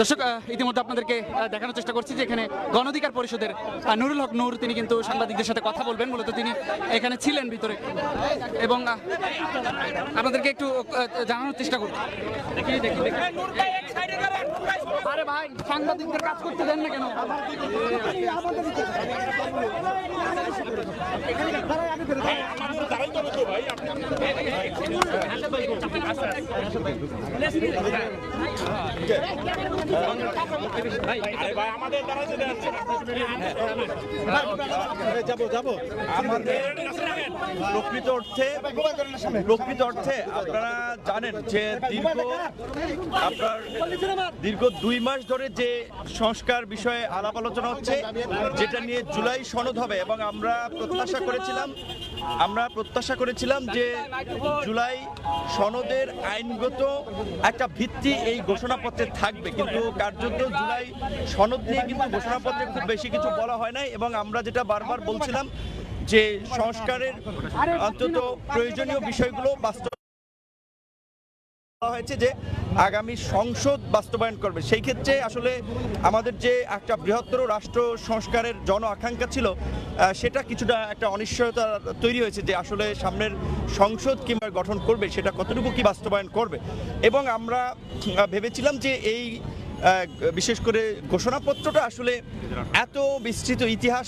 দর্শক ইতিমধ্যে আপনাদেরকে দেখানোর চেষ্টা করছি যে এখানে গণধিকার পরিষদের নুরুল হক নূর তিনি কিন্তু সাংবাদিকদের সাথে কথা বলবেন। মূলত তিনি এখানে ছিলেন ভিতরে। এবং আপনাদেরকে একটু জানানোর চেষ্টা করব। দেখি দেখি দেখি। আরে ভাই সাংবাদিকদের কাজ করতে দেন না কেন? 10 بيكون 10 10 প্রকৃত অর্থে আপনারা জানেন যে দীর্ঘ দীর্ঘ দুই মাস ধরে যে সংস্কার বিষয়ে আলাপ আলোচনা হচ্ছে, যেটা নিয়ে জুলাই সনদ হবে এবং আমরা প্রত্যাশা করেছিলাম, আমরা প্রত্যাশা করেছিলাম যে জুলাই সনদের আইনগত একটা ভিত্তি এই ঘোষণাপত্রে থাকবে, কিন্তু কার্যত জুলাই সনদ নিয়ে কিন্তু ঘোষণাপত্রে খুব বেশি কিছু বলা হয় নাই এবং আমরা যেটা বারবার বলছিলাম যে সংস্কারের অন্তত প্রয়োজনীয় বিষয়গুলো বাস্তব হয়েছে যে আগামী সংসদ বাস্তবায়ন করবে। সেই ক্ষেত্রে আসলে আমাদের যে একটা বৃহত্তর রাষ্ট্র সংস্কারের জন আকাঙ্ক্ষা ছিল সেটা কিছুটা একটা অনিশ্চয়তা তৈরি হয়েছে যে আসলে সামনের সংসদ কিংবা গঠন করবে, সেটা কতটুকু কি বাস্তবায়ন করবে? এবং আমরা ভেবেছিলাম যে এই বিশেষ করে ঘোষণাপত্রটা আসলে এত বিস্তৃত ইতিহাস